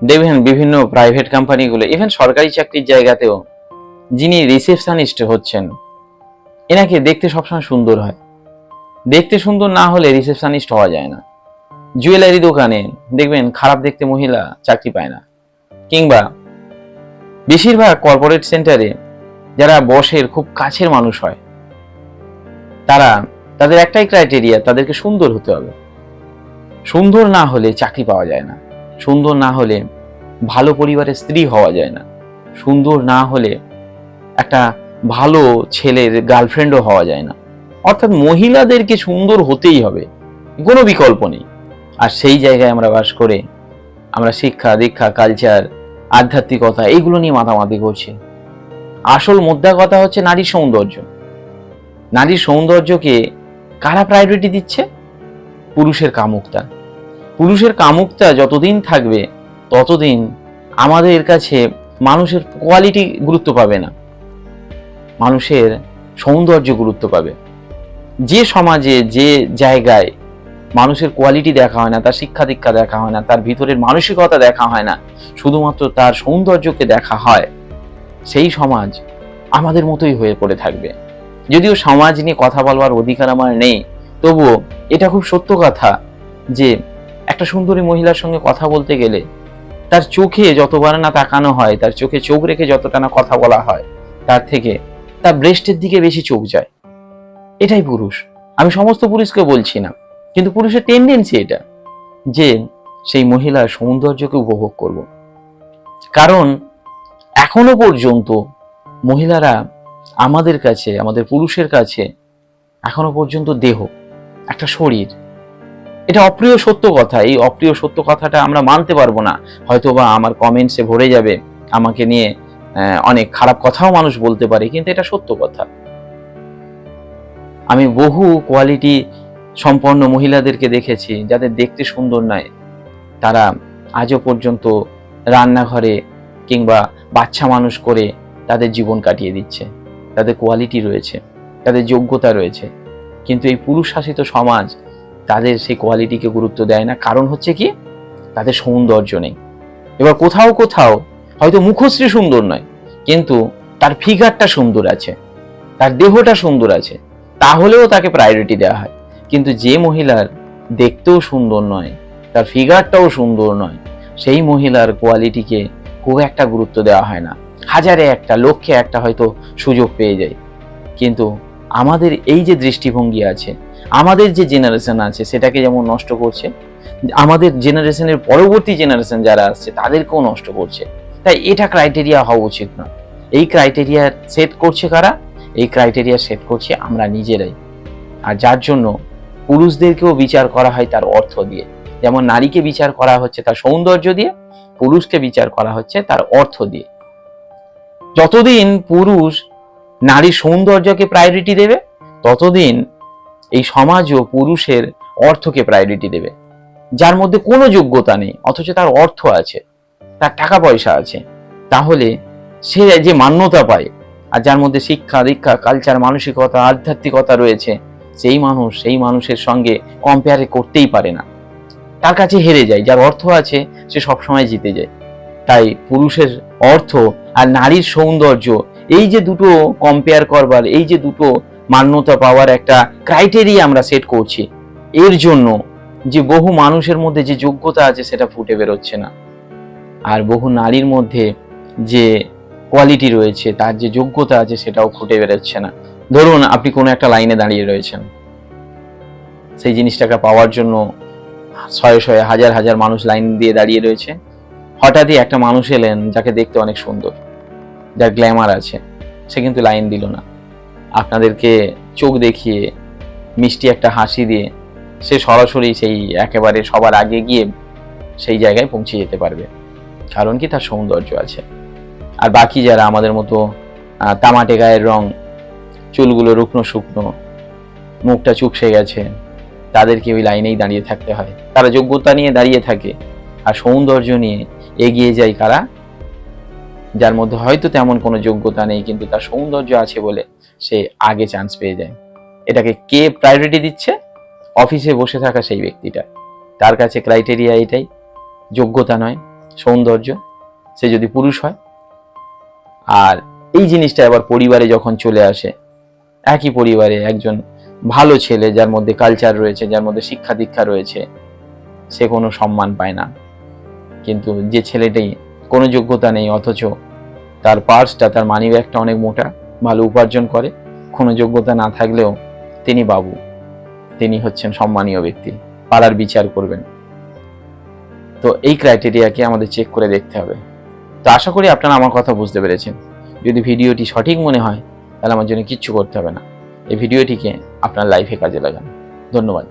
দেখবেন বিভিন্ন প্রাইভেট কোম্পানিগুলো ইভেন সরকারি চাকরির জায়গাতেও যিনি রিসেপশনিস্ট হচ্ছেন, এনাকে দেখতে সবসময় সুন্দর হয়। দেখতে সুন্দর না হলে রিসেপশনিস্ট হওয়া যায় না। জুয়েলারি দোকানে দেখবেন খারাপ দেখতে মহিলা চাকরি পায় না। কিংবা বেশিরভাগ কর্পোরেট সেন্টারে যারা বসের খুব কাছের মানুষ হয়, তারা তাদের একটাই ক্রাইটেরিয়া তাদেরকে সুন্দর হতে হবে। সুন্দর না হলে চাকরি পাওয়া যায় না। সুন্দর না হলে ভালো পরিবারের স্ত্রী হওয়া যায় না। সুন্দর না হলে একটা ভালো ছেলের গার্লফ্রেন্ডও হওয়া যায় না। অর্থাৎ মহিলাদেরকে সুন্দর হতেই হবে, কোনো বিকল্প নেই। আর সেই জায়গায় আমরা বাস করে আমরা শিক্ষা, দীক্ষা কালচার আধ্যাত্মিকতা এইগুলো নিয়ে মাতামাতি করছি। আসল মোদ্দা কথা হচ্ছে নারীর সৌন্দর্য। নারীর সৌন্দর্যকে কারা প্রায়োরিটি দিচ্ছে? পুরুষের কামুকতা। পুরুষের কামুকতা যতদিন থাকবে, ততদিন আমাদের কাছে মানুষের কোয়ালিটি গুরুত্ব পাবে না। মানুষের সৌন্দর্য গুরুত্ব পাবে। যে সমাজে, যে জায়গায় মানুষের কোয়ালিটি দেখা হয় না, তার শিক্ষা দীক্ষা দেখা হয় না, তার ভিতরের মানসিকতা দেখা হয় না, শুধুমাত্র তার সৌন্দর্যকে দেখা হয়, সেই সমাজ আমাদের মতোই হয়ে পড়ে থাকবে। যদিও সমাজ নিয়ে কথা বলবার অধিকার আমার নেই, তবুও এটা খুব সত্য কথা যে একটা সুন্দরী মহিলার সঙ্গে কথা বলতে গেলে তার চোখে যতবার না তাকানো হয়, তার চোখে চোখ রেখে যতটা না কথা বলা হয়, তার থেকে তার ব্রেস্টের দিকে বেশি চোখ যায়। এটাই পুরুষ। আমি সমস্ত পুরুষকে বলছি না, কিন্তু পুরুষের টেন্ডেন্সি এটা যে সেই মহিলার সৌন্দর্যকে উপভোগ করব। কারণ এখনও পর্যন্ত মহিলারা আমাদের কাছে, আমাদের পুরুষের কাছে এখনও পর্যন্ত দেহ, একটা শরীর এটা অপ্রিয় সত্য কথা। এই অপ্রিয় সত্য কথাটা আমরা মানতে পারব না। হয়তো বা আমার কমেন্টসে ভরে যাবে, আমাকে নিয়ে অনেক খারাপ কথাও মানুষ বলতে পারে, কিন্তু এটা সত্য কথা। আমি বহু কোয়ালিটি সম্পন্ন মহিলাদেরকে দেখেছি, যাদের দেখতে সুন্দর নয়। তারা আজও পর্যন্ত রান্নাঘরে কিংবা বাচ্চা মানুষ করে তাদের জীবন কাটিয়ে দিচ্ছে। তাদের কোয়ালিটি রয়েছে, তাদের যোগ্যতা রয়েছে। কিন্তু এই পুরুষ শাসিত সমাজ তাদের সেই কোয়ালিটিকে গুরুত্ব দেয় না। কারণ হচ্ছে কি? তাদের সৌন্দর্য নেই। এবার কোথাও কোথাও হয়তো মুখশ্রী সুন্দর নয়, কিন্তু তার ফিগারটা সুন্দর আছে, তার দেহটা সুন্দর আছে, তাহলেও তাকে প্রায়োরিটি দেওয়া হয়। কিন্তু যে মহিলার দেখতেও সুন্দর নয়, তার ফিগারটাও সুন্দর নয়, সেই মহিলার কোয়ালিটিকে খুব একটা গুরুত্ব দেওয়া হয় না। হাজারে একটা লক্ষ্যে একটা হয়তো সুযোগ পেয়ে যায়। কিন্তু আমাদের এই যে দৃষ্টিভঙ্গি আছে, আমাদের যে জেনারেশন আছে, সেটাকে যেমন নষ্ট করছে, আমাদের জেনারেশনের পরবর্তী জেনারেশন যারা আসছে, তাদেরকেও নষ্ট করছে। তাই এটা ক্রাইটেরিয়া হওয়া উচিত না। এই ক্রাইটেরিয়া সেট করছে কারা? এই ক্রাইটেরিয়া সেট করছি আমরা নিজেরাই। আর যার জন্য পুরুষদেরকেও বিচার করা হয় তার অর্থ দিয়ে। যেমন নারীকে বিচার করা হচ্ছে তার সৌন্দর্য দিয়ে, পুরুষকে বিচার করা হচ্ছে তার অর্থ দিয়ে। যতদিন পুরুষ নারীর সৌন্দর্যকে প্রায়োরিটি দেবে, ততদিন এই সমাজও পুরুষের অর্থকে প্রায়োরিটি দেবে। যার মধ্যে কোনো যোগ্যতা নেই, অথচ তার অর্থ আছে, তার টাকা পয়সা আছে। তাহলে সে যে মান্যতা পায়, আর যার মধ্যে শিক্ষা, দীক্ষা কালচার মানসিকতা, আধ্যাত্মিকতা রয়েছে, সেই মানুষ, সেই মানুষের সঙ্গে কম্পেয়ারে করতেই পারে না। তার কাছে হেরে যায়, যার অর্থ আছে, সে সবসময় জিতে যায়। তাই পুরুষের অর্থ আর নারীর সৌন্দর্য এই যে দুটো কম্পেয়ার করবার, এই যে দুটো মান্যতা পাওয়ার একটা ক্রাইটেরিয়া আমরা সেট করছি, এর জন্য যে বহু মানুষের মধ্যে যে যোগ্যতা আছে সেটা ফুটে বেরোচ্ছে না। আর বহু নারীর মধ্যে যে কোয়ালিটি রয়েছে, তার যে যোগ্যতা আছে সেটাও ফুটে বেরোচ্ছে না। ধরুন, আপনি কোনো একটা লাইনে দাঁড়িয়ে রয়েছেন। সেই জিনিসটাকে পাওয়ার জন্য শয়ে শয়ে হাজার হাজার মানুষ লাইন দিয়ে দাঁড়িয়ে রয়েছে। হঠাৎই একটা মানুষ এলেন যাকে দেখতে অনেক সুন্দর। যার গ্ল্যামার আছে, সে কিন্তু লাইন দিল না। আপনাদেরকে চোখ দেখিয়ে, মিষ্টি একটা হাসি দিয়ে, সে সরাসরি সেই একেবারে সবার আগে গিয়ে সেই জায়গায় পৌঁছে যেতে পারবে। কারণ কি? তার সৌন্দর্য আছে। আর বাকি যারা আমাদের মতো তামাটে গায়ের রং, চুলগুলো রুকনো শুকনো, মুখটা চুপসে গেছে, তাদেরকে ওই লাইনেই দাঁড়িয়ে থাকতে হয়। তারা যোগ্যতা নিয়ে দাঁড়িয়ে থাকে, আর সৌন্দর্য নিয়ে এগিয়ে যায় কারা? যার মধ্যে হয়তো তেমন কোনো যোগ্যতা নেই, কিন্তু তার সৌন্দর্য আছে বলে সে আগে চান্স পেয়ে যায়। এটাকে কে প্রায়োরিটি দিচ্ছে? অফিসে বসে থাকা সেই ব্যক্তিটা। তার কাছে ক্রাইটেরিয়া এটাই, যোগ্যতা নয়, সৌন্দর্য। সে যদি পুরুষ হয়, আর এই জিনিসটা আবার পরিবারে যখন চলে আসে, একই পরিবারে একজন ভালো ছেলে যার মধ্যে কালচার রয়েছে, যার মধ্যে শিক্ষা দীক্ষা রয়েছে, সে কোনো সম্মান পায় না। কিন্তু যে ছেলেটি কোনো যোগ্যতা নেই, অথচ তার পার্সটা তার মানি ব্যাগটা অনেক মোটা, ভালো উপার্জন করে। কোনো যোগ্যতা না থাকলেও তিনি বাবু। তিনি হচ্ছেন সম্মানীয় ব্যক্তি। পাড়ার বিচার করবেন। তো এই ক্রাইটেরিয়াকে আমাদের চেক করে দেখতে হবে। তো আশা করি আপনারা আমার কথা বুঝতে পেরেছেন। যদি ভিডিওটি সঠিক মনে হয়, তাহলে আমার জন্য কিচ্ছু করতে হবে না। এই ভিডিওটিকে আপনার লাইফে কাজে লাগান। ধন্যবাদ।